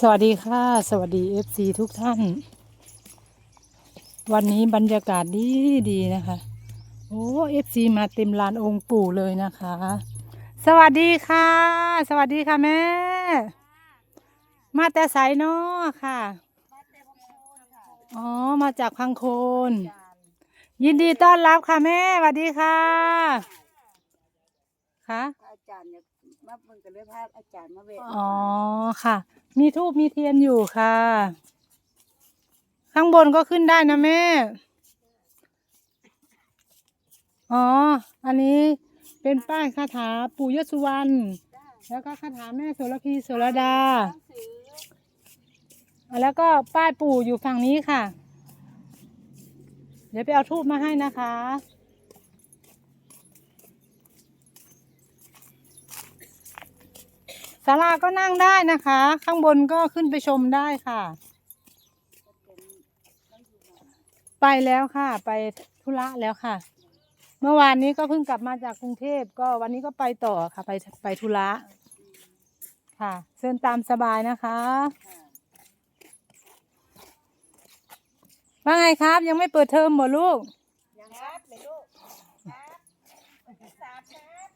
สวัสดีค่ะ สวัสดี FC ทุกท่าน วันนี้บรรยากาศดีดีนะคะ โอ้ FC มาเต็มลานองค์ปู่เลยนะคะ สวัสดีค่ะ สวัสดีค่ะแม่ มาแต่ไสเนาะค่ะ อ๋อ มาจากพังโคน ยินดีต้อนรับค่ะแม่สวัสดีค่ะค่ะอาจารย์เนี่ยมาเบิ่งกันเลยพาอาจารย์มาเวะอ๋อค่ะ มีทูบมีเทียนอยู่ค่ะ ข้างบนก็ขึ้นได้นะแม่ อ๋อ อันนี้เป็นป้ายคาถาปู่ยศสุวรรณ แล้วก็คาถาแม่โสระพีโสระดา แล้วก็ป้ายปู่อยู่ฝั่งนี้ค่ะ เดี๋ยวไปเอาทูบมาให้นะคะ ศาลาก็นั่งได้นะคะ ข้างบนก็ขึ้นไปชมได้ค่ะ ไปแล้วค่ะ ไปธุระแล้วค่ะ เมื่อวานนี้ก็เพิ่งกลับมาจากกรุงเทพก็วันนี้ก็ไปต่อค่ะ ไปไปธุระค่ะเชิญตามสบายนะคะว่าไงครับ ยังไม่เปิดเทอมบ่ลูกรับเลยลูกครับสามครับ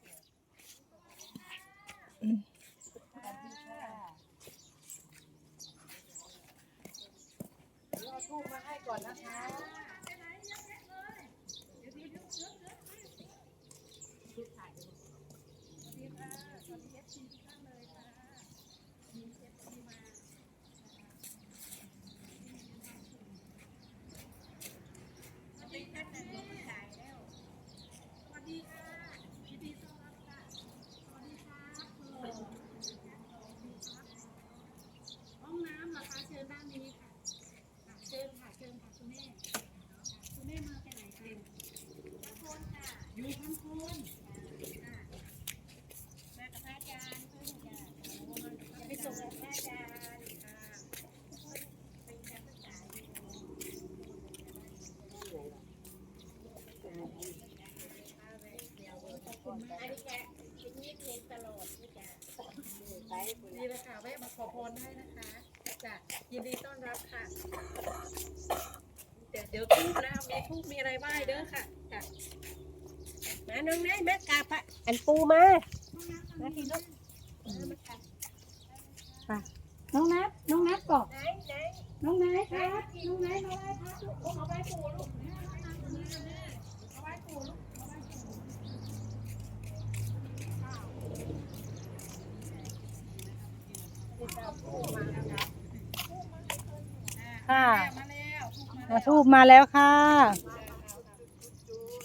เรา ทูบมาให้ก่อนนะคะห้องน้ำเหรอคะเชิญด้านนี้ค่ะค่ะ เชิญค่ะ เชิญค่ะคุณแม่ คุณแม่มาจากไหนคะพังโคนค่ะ อยู่พังโคนค่ะมากับพระอาจารย์เพิ่งจะไปส่งกับพระอาจารย์ค่ะเป็นการศึกษาอยู่อันนี้จะเป็นนิดเล็กตลอดนี่จ้ะ นี่เลยค่ะแวะมาขอพรได้นะคะ จ้ะยินดีต้อนรับค่ะ เดี๋ยวเดี๋ยวทูบนะมีทูบมีอะไรไหว้เด้อค่ะจ้ะมาน้องนายมากราบพระอันปูมามาทีลูกน้องนัทน้องนัทบอกไหนไหนน้องนายครับน้องนายมาไหว้พระลูกโอ้มาไหว้ปู่ลูกมาไหว้ปู่ลูกมาไหว้ปู่ ค่ะมาแล้วมาทูบมาแล้วค่ะ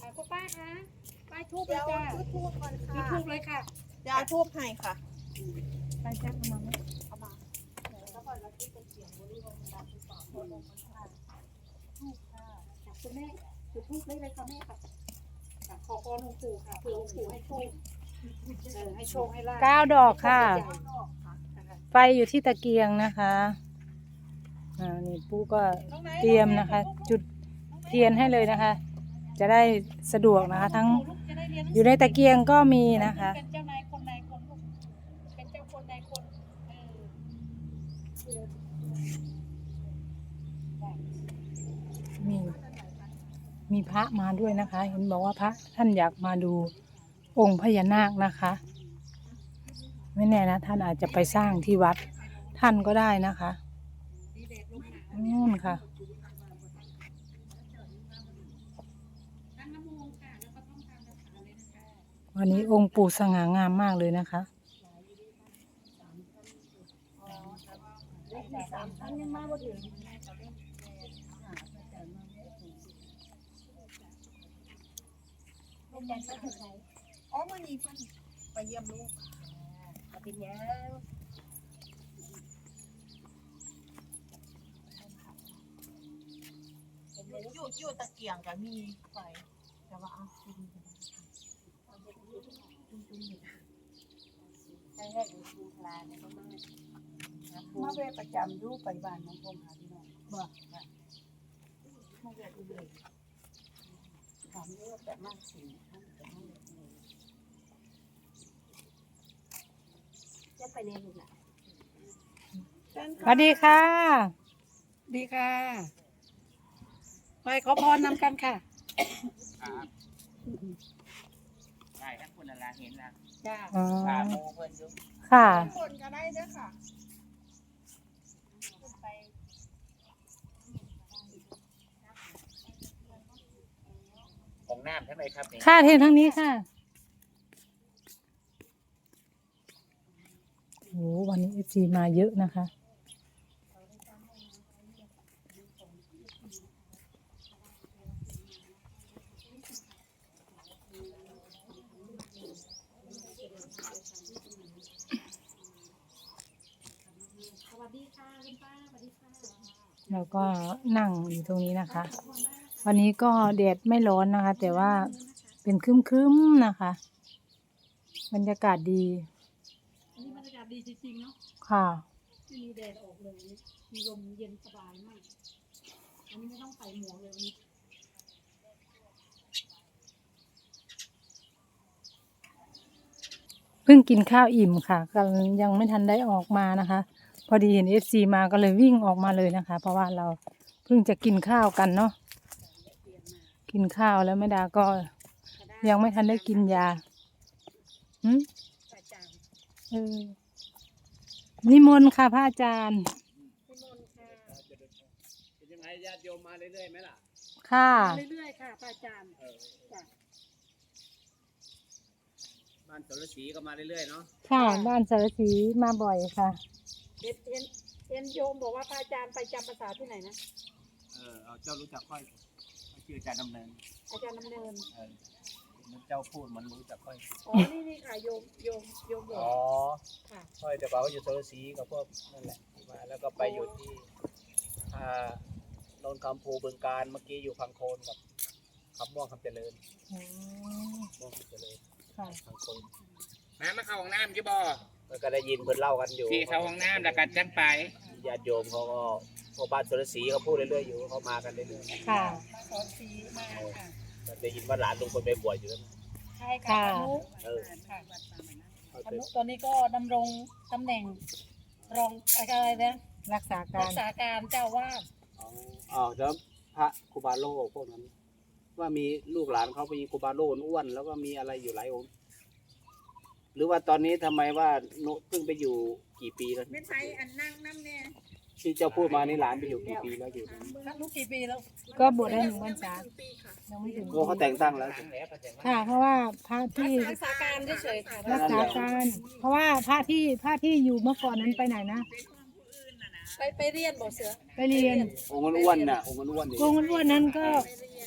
อะคุณป้าคะป้ายทูบเลยจ้าทูบก่อนมีค่ะทูบเลยค่ะเดี๋ยวเอาทูบให้ค่ะไปแจ้งมาไหมคุณแม่จุดทูบได้เลยค่ะแม่ค่ะค่ะขอพรหลวงปู่ค่ะเผื่อหลวงปู่ให้โชคเออให้โชคให้ลาภเก้าดอกค่ะไฟอยู่ที่ตะเกียงนะคะ อ่านี่ปูก็เตรียมนะคะ จุดเทียนให้เลยนะคะ จะได้สะดวกนะคะ ทั้งอยู่ในตะเกียงก็มีนะคะ เป็นเจ้านายคนนายคนลูกเป็นเจ้าคนนายคนเออมีมีพระมาด้วยนะคะ เห็นบอกว่าพระท่านอยากมาดูองค์พญานาคนะคะ ไม่แน่นะ ท่านอาจจะไปสร้างที่วัดท่านก็ได้นะคะ นู่นค่ะตั้งน้ำมูลค่ะวันนี้องค์ปู่สง่างามมากเลยนะคะอ๋อมื่อนี้เพิ่นไปเยี่ยมลูกเป็นยัง อยู่อยู่ตะเกียงกับมีไฟแต่ว่าเอาขึ้นให้ให้ดูดูปลาเนี่ยก็มามาเวประจำดูไปบ้านน้องพงหาพี่น้องบ่ค่ะมาเวดูเลยถามเรื่องแบบมากสิท่านจะไม่เลยจะไปเรียนลูกหลาสวัสดีค่ะ ดีค่ะ ไปขอพรนำกันค่ะ ครับได้ทั้งคนละลาเห็นละจ้าอ๋อตาโมเพิ่นอยู่ค่ะ คนก็ได้เด้อค่ะของน้ำใช่ไหมครับนี่ค่ะเทนทั้งนี้ค่ะโอ้วันนี้เอฟซีมาเยอะนะคะ สวัสดีค่ะคุณป้าสวัสดีค่ะ แล้วก็นั่งอยู่ตรงนี้นะคะ วันนี้ก็แดดไม่ร้อนนะคะ แต่ว่าเป็นครึ้มๆนะคะ บรรยากาศดีอันนี้บรรยากาศดีจริงๆเนาะค่ะไม่มีแดดออกเลยวันนี้มีลมเย็นสบายมากอันนี้ไม่ต้องใส่หมวกเลยวันนี้เพิ่งกินข้าวอิ่มค่ะก็ยังไม่ทันได้ออกมานะคะ พอดีเห็นเอฟซีมาก็เลยวิ่งออกมาเลยนะคะ เพราะว่าเราเพิ่งจะกินข้าวกันเนาะกินข้าวแล้วแม่ดาก็ยังไม่ทันได้กินยาหืมประจานเออนิมนต์ค่ะพระอาจารย์พี่มนต์ค่ะเป็นยังไงญาติโยมมาเรื่อยๆไหมล่ะ ค่ะมาเรื่อยๆค่ะป้าจานเออจ้ะบ้านสรศรีก็มาเรื่อยๆเนาะ ค่ะ บ้านสารสีมาบ่อยค่ะ เห็นเห็นเห็นโยมบอกว่าป้าจานไปจำภาษาที่ไหนนะเออเอาเจ้ารู้จักค่อยชื่ออาจารย์ดำเนินอาจารย์ดำเนินเออมันเจ้าพูดมันรู้จักค่อยอ๋อนี่นี่ค่ะโยมโยมโยมบอกอ๋อค่ะ ค่อยแต่ก่อนก็อยู่สรศรีกับพวกนั่นแหละมาแล้วก็ไปอยู่ที่อ่าโนนคำภูบึงการเมื่อกี้อยู่พังโคนกับคำม่วงคำเจริญอ๋อม่วงคำเจริญค่ะ พังโคนมามาเข้าห้องน้ำอยี่บ่ แล้วก็ได้ยินเพิ่นเล่ากันอยู่พี่เข้าห้องน้ำแล้วกันจังไป ญาติโยมเขาก็พวกบ้านสรศรีเขาพูดเรื่อยๆอยู่เขามากันเรื่อยค่ะ มาสอนสีมาค่ะๆก็ได้ยินว่าหลานลุงคนไปบวชอยู่แล้วนะใช่ค่ะ อนุเออค่ะเขาอจะนุตอนนี้ก็ดำรงตำแหน่งรองอะไรนะรักษาการรักษาการเจ้าวาดอ๋ออ๋อแล้วพระครูบาโลพวกนั้น ว่ามีลูกหลานเขาไปครูบาโลอ้วนแล้วก็มีอะไรอยู่หลายองค์ หรือว่าตอนนี้ทำไมว่าโนเพิ่งไปอยู่กี่ปีแล้วไม่ไทยอันนั่งน้ำเนี่ยที่เจ้าพูดมานี่หลานไปอยู่กี่ปีแล้วอยู่นั้นนักรู้กี่ปีแล้วก็บวชได้หนึ่งพรรษายังไม่ถึงโอ้เขาแต่งตั้งแล้ว ค่ะ เพราะว่าพระที่รักษาการเฉยๆค่ะรักษาการเพราะว่าพระที่พระที่อยู่เมื่อก่อนนั้นไปไหนนะไปไปเรียนบ่เสือไปเรียนองค์อ้วนๆน่ะองค์อ้วนๆนี่องค์อ้วนๆนั้นก็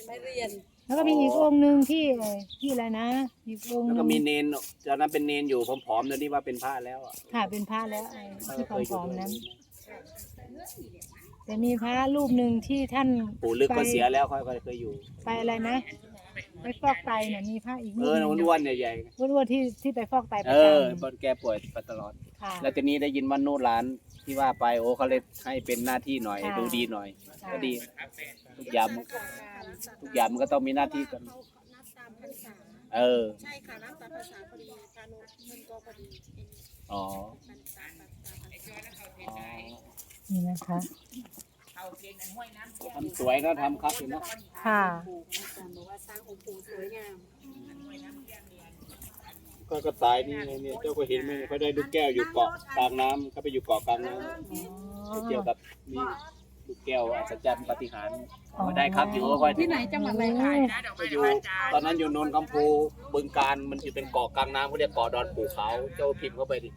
ไปเรียน แล้วก็มีอีกองค์หนึ่งที่เอ่อที่อะไรนะ อีกองค์หแล้วนึ่ก็งมีเนนตอนนั้นเป็นเนนอยู่ผอมๆเดี๋ยวนี้ว่าเป็นพระแล้วอะค่ะเป็นพระแล้วไอ้เขาที่เคยอผยู่อมตรๆงนั้นนี้แต่มีพระรูปหนึ่งที่ท่านปู่ลึกก็เสียแล้วเขาก็เคยอยู่ ไปอะไรนะไปฟอกไตเนี่ยมีพระอีกรูเอปอหนึ่งอ้วนๆใหญ่อ้วนๆที่ที่ไปฟอกไตปๆระเอจอตอนแกป่วยมาตลอดำค่ะ แล้วทีนี้ได้ยินว่านู่นหลานที่ว่าไปโอ้เขาเลยให้เป็นหน้าที่หน่อยค่ะ ดูดีหน่อยค่ะก็ดีทุกอย่างมัน ทุกอย่างมันก็ต้องมีหน้าที่กันเขานับตามพรรษาเออ ใช่ค่ะนับตามภาษาพอดีพานุมันก็พอดีเป็นอ๋อ พรรษาพรรษาพรรษาอ๋อนี่นะคะ ทำสวยก็ทำครับเห็นไหมค่ะปู่อาจารย์บอกว่าสร้างองค์ปู่สวยงาม ก็กระต่ายนี่ไงเนี่ยเจ้าก็เห็นไหมเขาได้ลูกแก้วอยู่เกาะกลางน้ำเขาไปอยู่เกาะกลางน้ำเกี่ยวกับมี ลูกแก้วอัศจรรย์ปาฏิหารย์อ๋อก็ได้ครับอยู่ก็ที่ไหนจังหวัดอะไรคะไปอยู่ตอนนั้นอยู่นนท์กัมพูบึงการมันจะเป็นเกาะกลางน้ำเขาเรียกเกาะดอนปู่ขาวเจ้าพิมพ์เข้าไปดิ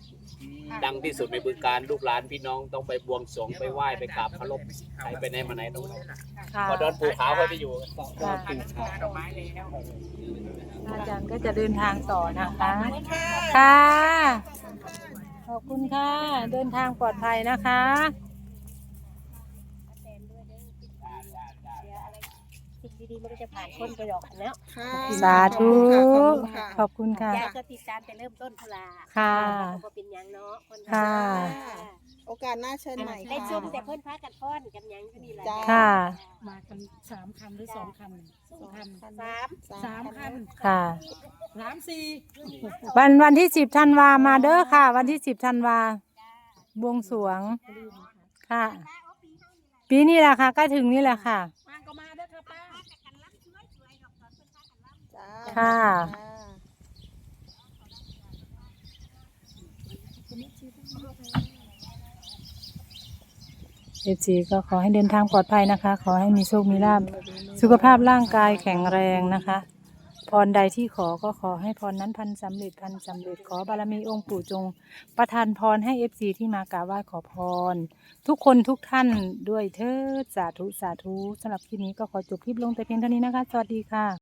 ดังที่สุดในบึงการลูกหลานพี่น้องต้องไปบวงสรวงไปไหว้ไปกราบเคารพใครไปไหนมาไหนต้องไปค่ะเกาะดอนปู่ขาวเขาไปอยู่เกาะดอนปู่ขาวอาจารย์ก็จะเดินทางต่อนะคะค่ะขอบคุณค่ะ เดินทางปลอดภัยนะคะ สิ่ง ดีๆมันก็จะผ่านพ้นไปหรอกแล้วค่ะสาธุ ขอบคุณค่ะขอบคุณค่ะ ยายก็ติดตามแต่เริ่มต้นพลาค่ะก็เป็นหยังเนาะคนค่ะ โอกาสหน้าเชิญใหม่ได้ค่ะ ชมแต่เพิ่นพากันพ้อนกันหยังอยู่นี่แหละจ้า ค่ะ มากันสามคันหรือสองคันสองคันสามสามคันค่ะสามสี่วันวันที่สิบธันวามาเด้อค่ะ วันที่สิบธันวาบวงสรวงค่ะ ปีนี้แหละค่ะใกล้ถึงนี่แหละค่ะ มาก็มาเด้อค่ะป้า ค่ะ เอจีก็ขอให้เดินทางปลอดภัยนะคะ ขอให้มีโชคมีลาบสุขภาพร่างกายแข็งแรงนะคะ พรใดที่ขอก็ขอให้พรนั้นพันสำเร็จพันสำเร็จขอบารมีองค์ปู่จง ประทานพรให้เอฟซีที่มากราบไหว้ขอพร ทุกคนทุกท่านด้วยเถิดสาธุสาธุสำหรับคลิปนี้ก็ขอจบคลิปลงแต่เพียงเท่านี้นะคะ สวัสดีค่ะ